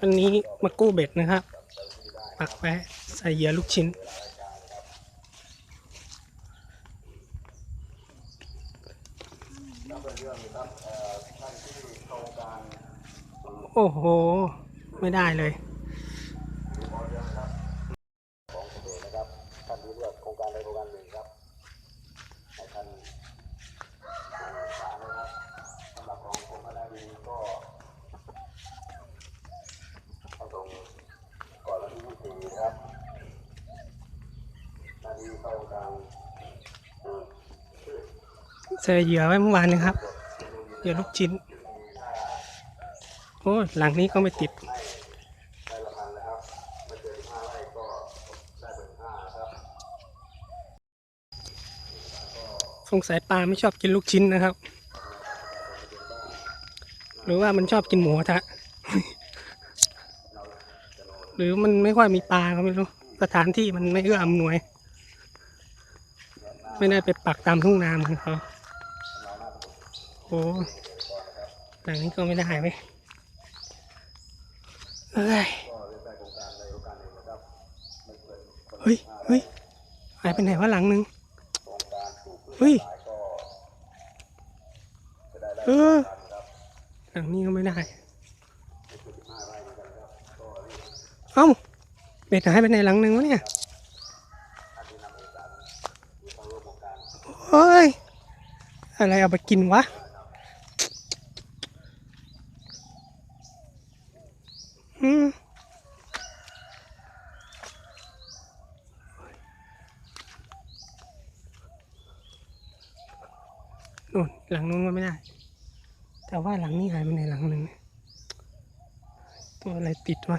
วันนี้มากู้เบ็ดนะครับ ปักแปะใส่เหยื่อลูกชิ้น โอ้โห ไม่ได้เลยท่านที่เลือกโครงการใดโครงการหนึ่งครับให้ท่านสามนะครับสำหรับของผมก็ได้มีก็ต้องตรงก่อนวันที่ยี่สิบสี่นะครับหน้าที่เข้าโครงการอืม ใส่เหยื่อไว้เมื่อวานนะครับ เหยื่อลูกชิ้น โอ้ยหลังนี้ก็ไม่ติดสงสัยปลาไม่ชอบกินลูกชิ้นนะครับ หรือว่ามันชอบกินหมูทะ หรือมันไม่ค่อยมีปลาก็ไม่รู้ สถานที่มันไม่เอื้ออำนวย ไม่ได้ไปปักตามทุ่งนาของเขา โอ้หลังนี้ก็ไม่ได้ไหมเอ้ยเฮ้ยเฮ้ยหายไปไหนวะหลังนึงเฮ้ยเออหลังนี้ก็ไม่ได้ เอ้าเบ็ดหายไปไหนหลังนึงวะเนี่ยเฮ้ย อะไรเอาไปกินวะ อืม นู่นหลังนู้นก็ไม่ได้ แต่ว่าหลังนี้หายไปไหนหลังหนึ่งตัวอะไรติดวะ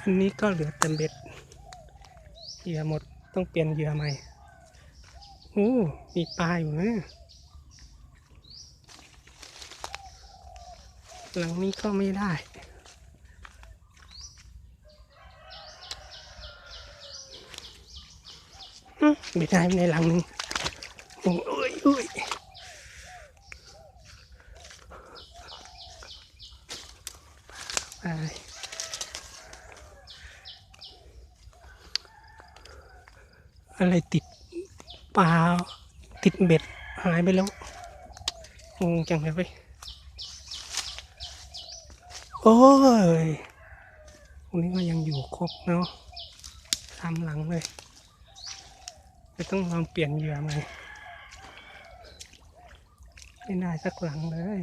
อันนี้ก็เหลือแต่เบ็ดเหยื่อหมดต้องเปลี่ยนเหยื่อใหม่โอ้มีปลาอยู่นะ หลังนี้ก็ไม่ได้อืมเบ็ดหายในหลังหนึ่งโอ้ยอุ้ยไปอะไรติดปลาติดเบ็ดหายไปแล้วงงจังเลยเว้ย โอ้ยตรงนี้ก็ยังอยู่ครบเนาะทำหลังเลยจะต้องลองเปลี่ยนเหยื่อใหม่ไม่ได้สักหลังเลย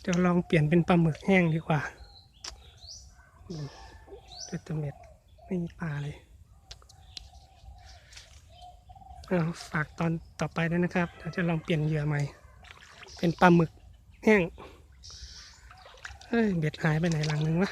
เดี๋ยวลองเปลี่ยนเป็นปลาหมึกแห้งดีกว่าอืมเด็ดเม็ดไม่มีปลาเลย ฝากตอนต่อไปด้วยนะครับเราจะลองเปลี่ยนเหยื่อใหม่ เป็นปลาหมึกแห้งเฮ้ยเบ็ดหายไปไหนหลังนึงวะ